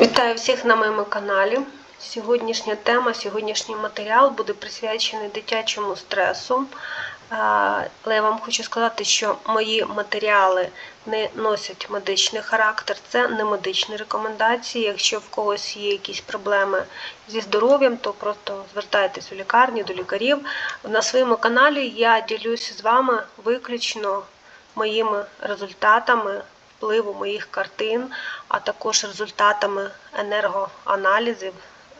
Вітаю всіх на моєму каналі. Сьогоднішня тема, сьогоднішній матеріал буде присвячений дитячому стресу. Але я вам хочу сказати, що мої матеріали не носять медичний характер, це не медичні рекомендації. Якщо в когось є якісь проблеми зі здоров'ям, то просто звертайтесь у лікарні до лікарів. На своєму каналі я ділюся з вами виключно моїми результатами впливу моїх картин, а також результатами енергоаналізів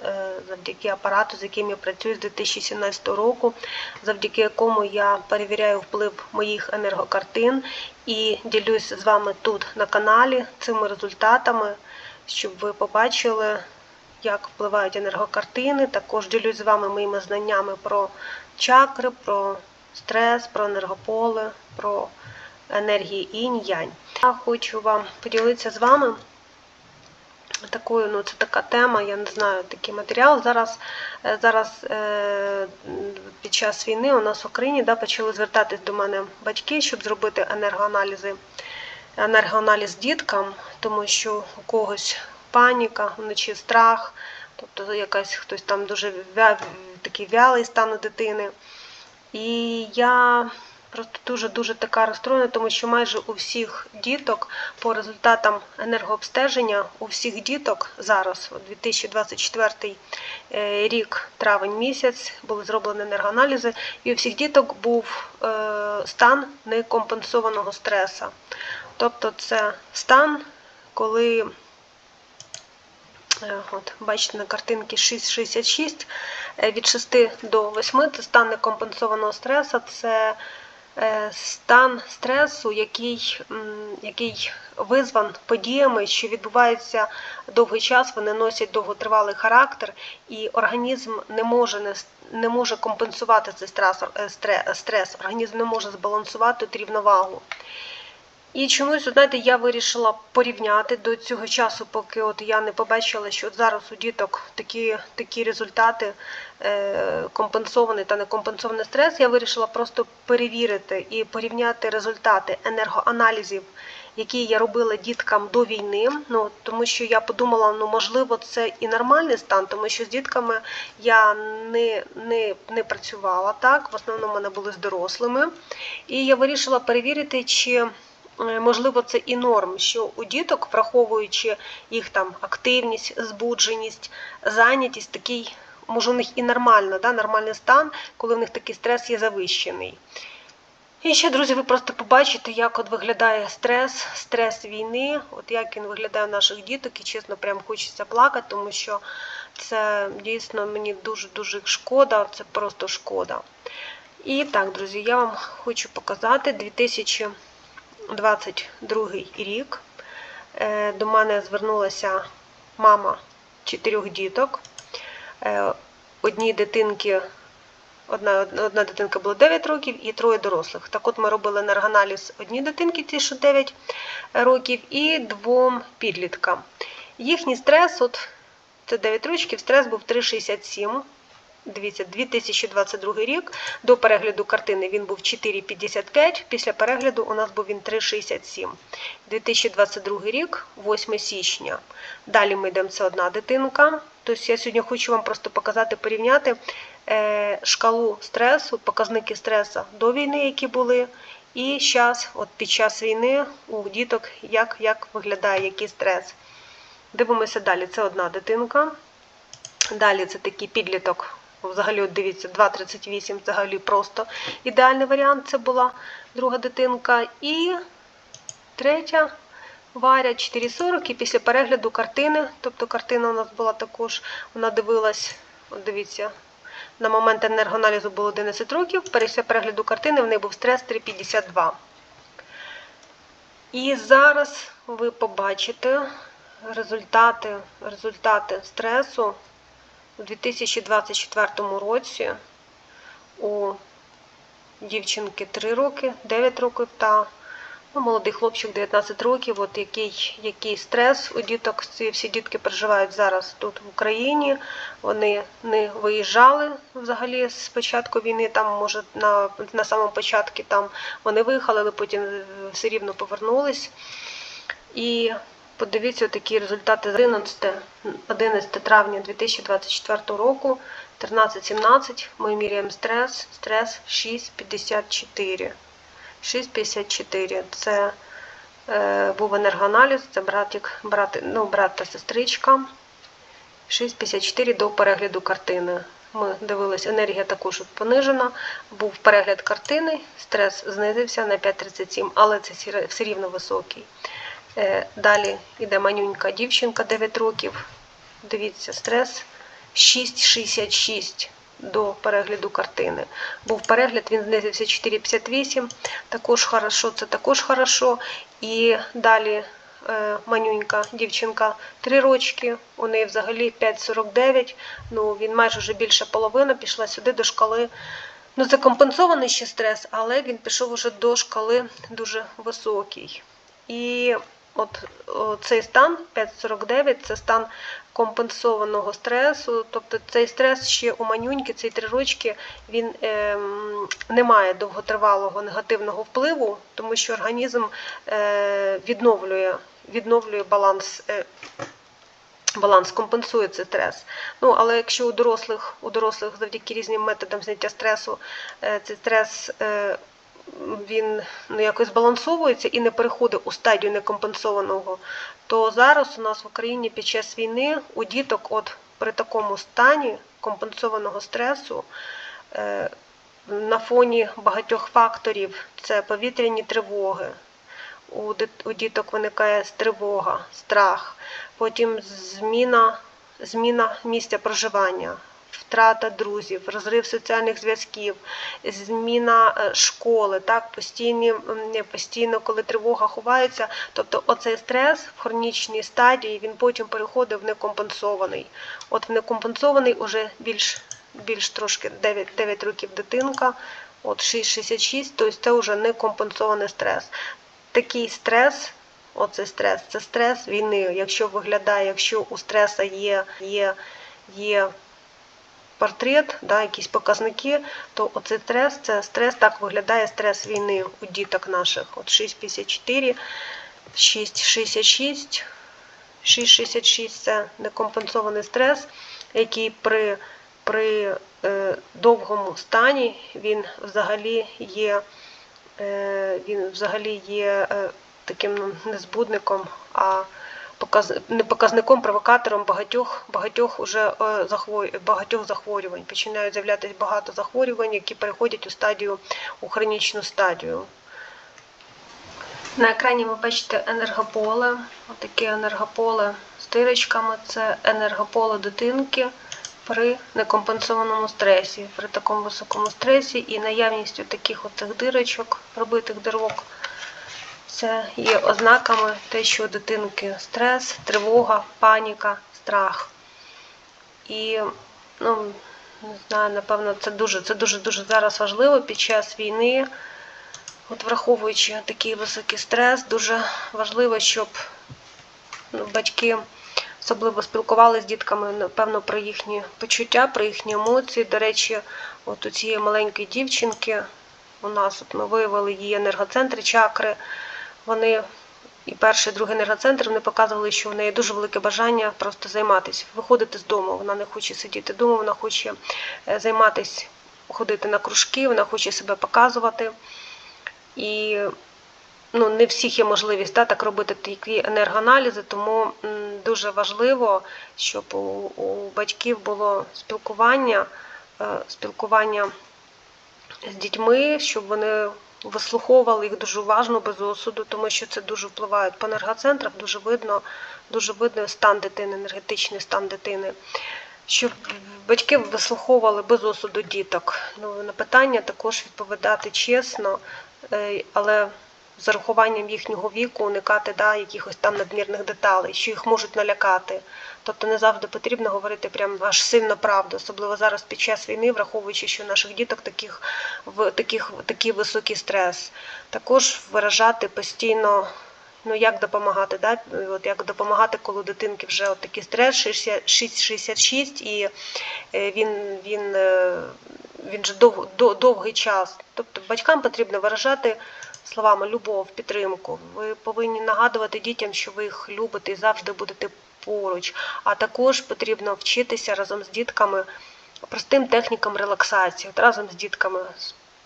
е, завдяки апарату, з яким я працюю з 2017 року, завдяки якому я перевіряю вплив моїх енергокартин і ділюсь з вами тут на каналі цими результатами, щоб ви побачили, як впливають енергокартини. Також ділюсь з вами моїми знаннями про чакри, про стрес, про енергополе, про енергії інь-янь. Я хочу вам поділитися з вами такою, ну це така тема, я не знаю, такий матеріал. Зараз е, зараз е, під час війни у нас в Україні да, почали звертатись до мене батьки, щоб зробити енергоаналізи, енергоаналіз діткам, тому що у когось паніка, вночі страх, тобто якась хтось там дуже вя, такий вялий стан дитини. І я просто дуже-дуже така розстроєна, тому що майже у всіх діток по результатам енергообстеження, у всіх діток зараз, от 2024 е, рік, травень місяць, були зроблені енергоаналізи, і у всіх діток був е, стан некомпенсованого стреса. Тобто це стан, коли Е, От, бачите, на картинці 6,66 Е, від 6 до 8 це стан некомпенсованого стресу, це стан стресу, який, який визван подіями, що відбуваються довгий час, вони носять довготривалий характер, і організм не може не, не може компенсувати цей стрес, е, стрес, організм не може збалансувати рівновагу. І чомусь, знаєте, я вирішила порівняти до цього часу, поки от я не побачила, що зараз у діток такі, такі результати е, компенсований та некомпенсований стрес. Я вирішила просто перевірити і порівняти результати енергоаналізів, які я робила діткам до війни. Ну тому що я подумала, ну можливо, це і нормальний стан, тому що з дітками я не, не, не працювала так. В основному вони були з дорослими. І я вирішила перевірити, чи можливо, це і норм, що у діток, враховуючи їх там активність, збудженість, зайнятість, такий, може, у них і нормально, да, нормальний стан, коли в них такий стрес є завищений. І ще, друзі, ви просто побачите, як от виглядає стрес, стрес війни, от як він виглядає у наших діток, і чесно, прям хочеться плакати, тому що це дійсно мені дуже-дуже шкода, це просто шкода. І так, друзі, я вам хочу показати 2000. 22 рік. Е, До мене звернулася мама чотирьох діток. Е, Одній дитинки, одна, одна дитинка було 9 років і троє дорослих. Так от ми робили енергоаналіз одній дитинки, ті, що 9 років, і двом підліткам. Їхній стрес, от це 9 років, стрес був 3,67. Дивіться, 2022 рік. До перегляду картини він був 4,55. Після перегляду у нас був він 3,67. 2022 рік, 8 січня. Далі ми йдемо, це одна дитинка. Тобто я сьогодні хочу вам просто показати, порівняти е, шкалу стресу, показники стресу до війни, які були. І зараз, от під час війни, у діток, як, як виглядає який стрес. Дивимося далі. Це одна дитинка. Далі це такий підліток. Взагалі, от дивіться, 2,38 взагалі просто ідеальний варіант. Це була друга дитинка. І третя Варя 4,40. І після перегляду картини, тобто картина у нас була також, вона дивилась, от дивіться, на момент енергоаналізу було 11 років. Після перегляду картини в неї був стрес 3,52. І зараз ви побачите результати, результати стресу у 2024 році у дівчинки 3 роки, 9 років та ну, молодий хлопчик 19 років. От який, який стрес у діток, ці всі дітки проживають зараз тут в Україні. Вони не виїжджали взагалі з початку війни, там, може, на, на самому початку там вони виїхали, але потім все рівно повернулись. І Подивіться такі результати з 11, 11 травня 2024 року. 13.17 ми міряємо стрес. Стрес 6,54. 6,54. Це е, був енергоаналіз, це братик, брат, ну, брат та сестричка. 6,54 до перегляду картини. Ми дивилися, енергія також понижена. Був перегляд картини, стрес знизився на 5,37, але це все рівно високий. Е, Далі йде манюнька дівчинка 9 років. Дивіться, стрес 6,66 до перегляду картини. Був перегляд, він знизився 4,58. Також хорошо, це також хорошо. І далі е, манюнька дівчинка 3 рочки, у неї взагалі 5,49. Ну, він майже вже більше половина пішла сюди до шкали. Ну, це компенсований ще стрес, але він пішов уже до шкали дуже високий. І от цей стан 5,49 це стан компенсованого стресу. Тобто цей стрес ще у манюньки, цей три рочки, він ем, не має довготривалого негативного впливу, тому що організм е, відновлює, відновлює баланс. Е, Баланс компенсує цей стрес. Ну, але якщо у дорослих, у дорослих завдяки різним методам зняття стресу е, цей стрес е, він ну, якось балансовується і не переходить у стадію некомпенсованого, то зараз у нас в Україні під час війни у діток от при такому стані компенсованого стресу е, на фоні багатьох факторів це повітряні тривоги. У у діток виникає тривога, страх, потім зміна, зміна місця проживання, втрата друзів, розрив соціальних зв'язків, зміна е, школи, так, постійні, постійно, коли тривога ховається. Тобто оцей стрес в хронічній стадії він потім переходить в некомпенсований. От в некомпенсований уже більш, більш трошки 9, 9 років дитинка, от 6,66, тобто це вже некомпенсований стрес. Такий стрес, оцей стрес, це стрес війни. Якщо виглядає, якщо у стреса є, є, є портрет, да, якісь показники, то оцей стрес, це стрес, так виглядає стрес війни у діток наших. От 6,54, 6,66, 6,66 це некомпенсований стрес, який при, при е, довгому стані він взагалі є, е, він взагалі є е, таким ну, не а. Не показником, провокатором багатьох, багатьох, уже, е, багатьох захворювань. Починають з'являтися багато захворювань, які переходять у стадію, у хронічну стадію. На екрані ви бачите енергополе. Отаке енергополе з дирочками. Це енергополе дитинки при некомпенсованому стресі. При такому високому стресі і наявністю таких оцих дирочок, пробитих дирок. Це є ознаками те, що у дитинки стрес, тривога, паніка, страх. І, ну, не знаю, напевно, це дуже, це дуже дуже зараз важливо під час війни. От враховуючи такий високий стрес, дуже важливо, щоб ну, батьки особливо спілкувалися з дітками, напевно, про їхні почуття, про їхні емоції. До речі, от у цієї маленької дівчинки у нас от ми виявили її енергоцентри, чакри. Вони і перший, і другий енергоцентр вони показували, що в неї дуже велике бажання просто займатися, виходити з дому. Вона не хоче сидіти вдома, вона хоче е, займатися, ходити на кружки, вона хоче себе показувати. І ну, не всіх є можливість да, так робити такі енергоаналізи, тому дуже важливо, щоб у, у батьків було спілкування, е, спілкування з дітьми, щоб вони вислуховували їх дуже уважно, без осуду, тому що це дуже впливає по енергоцентрах, дуже видно, дуже видно стан дитини, енергетичний стан дитини. Щоб батьки вислуховували без осуду діток. Ну, на питання також відповідати чесно, е, але з урахуванням їхнього віку уникати да, якихось там надмірних деталей, що їх можуть налякати. Тобто не завжди потрібно говорити прям аж сильно правду, особливо зараз під час війни, враховуючи, що у наших діток таких, в таких, такий високий стрес. Також виражати постійно, ну як допомагати, да? от як допомагати, коли дитинки вже от такий стрес 6,66 і е, він, він, е, він же дов, до- довгий час. Тобто батькам потрібно виражати словами любов, підтримку. Ви повинні нагадувати дітям, що ви їх любите і завжди будете поруч. А також потрібно вчитися разом з дітками простим технікам релаксації. От разом з дітками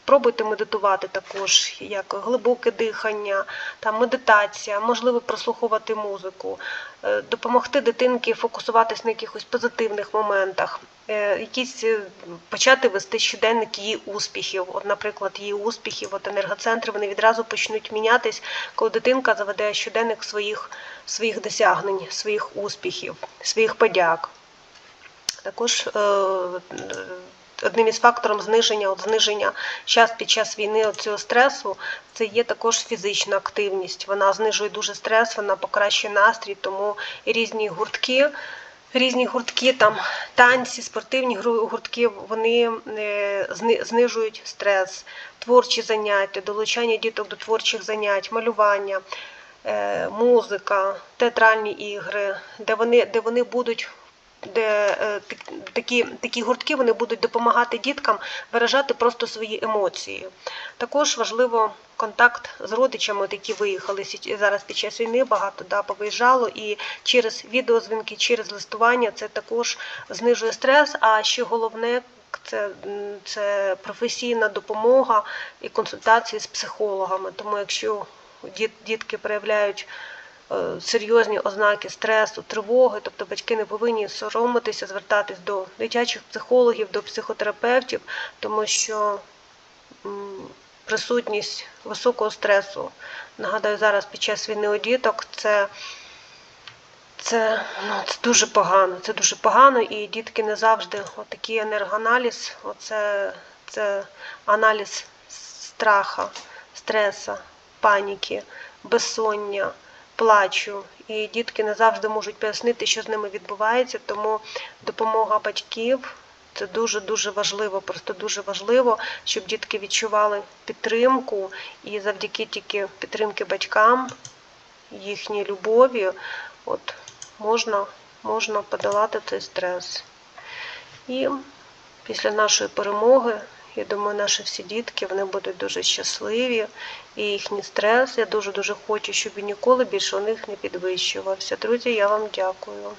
Пробуйте медитувати також, як глибоке дихання, там медитація, можливо, прослухувати музику, е, допомогти дитинці фокусуватись на якихось позитивних моментах, е, якісь е, почати вести щоденник її успіхів. От, наприклад, її успіхів, от енергоцентри вони відразу почнуть мінятись, коли дитинка заведе щоденник своїх, своїх досягнень, своїх успіхів, своїх подяк. Також одним із факторів зниження, от зниження час під час війни цього стресу, це є також фізична активність. Вона знижує дуже стрес, вона покращує настрій, тому різні гуртки. Різні гуртки, там танці, спортивні гуртки, вони е, знижують стрес, творчі заняття, долучання діток до творчих занять, малювання, е, музика, театральні ігри, де вони, де вони будуть де е, такі такі гуртки вони будуть допомагати діткам виражати просто свої емоції. Також важливо контакт з родичами, які виїхали зараз під час війни, багато да, повиїжджало, і через відеозвінки, через листування це також знижує стрес. А ще головне. Це це професійна допомога і консультації з психологами. Тому якщо дітки проявляють серйозні ознаки стресу, тривоги, тобто батьки не повинні соромитися, звертатись до дитячих психологів, до психотерапевтів, тому що присутність високого стресу, нагадаю, зараз під час війни у діток це. Це ну, це дуже погано. Це дуже погано, і дітки не завжди отакий енергоаналіз, оце це аналіз страха, стреса, паніки, безсоння, плачу, і дітки не завжди можуть пояснити, що з ними відбувається, тому допомога батьків. Це дуже-дуже важливо, просто дуже важливо, щоб дітки відчували підтримку і завдяки тільки підтримки батькам, їхній любові, от можна, можна подолати цей стрес. І після нашої перемоги я думаю, наші всі дітки вони будуть дуже щасливі і їхній стрес. Я дуже-дуже хочу, щоб ніколи більше у них не підвищувався. Друзі, я вам дякую.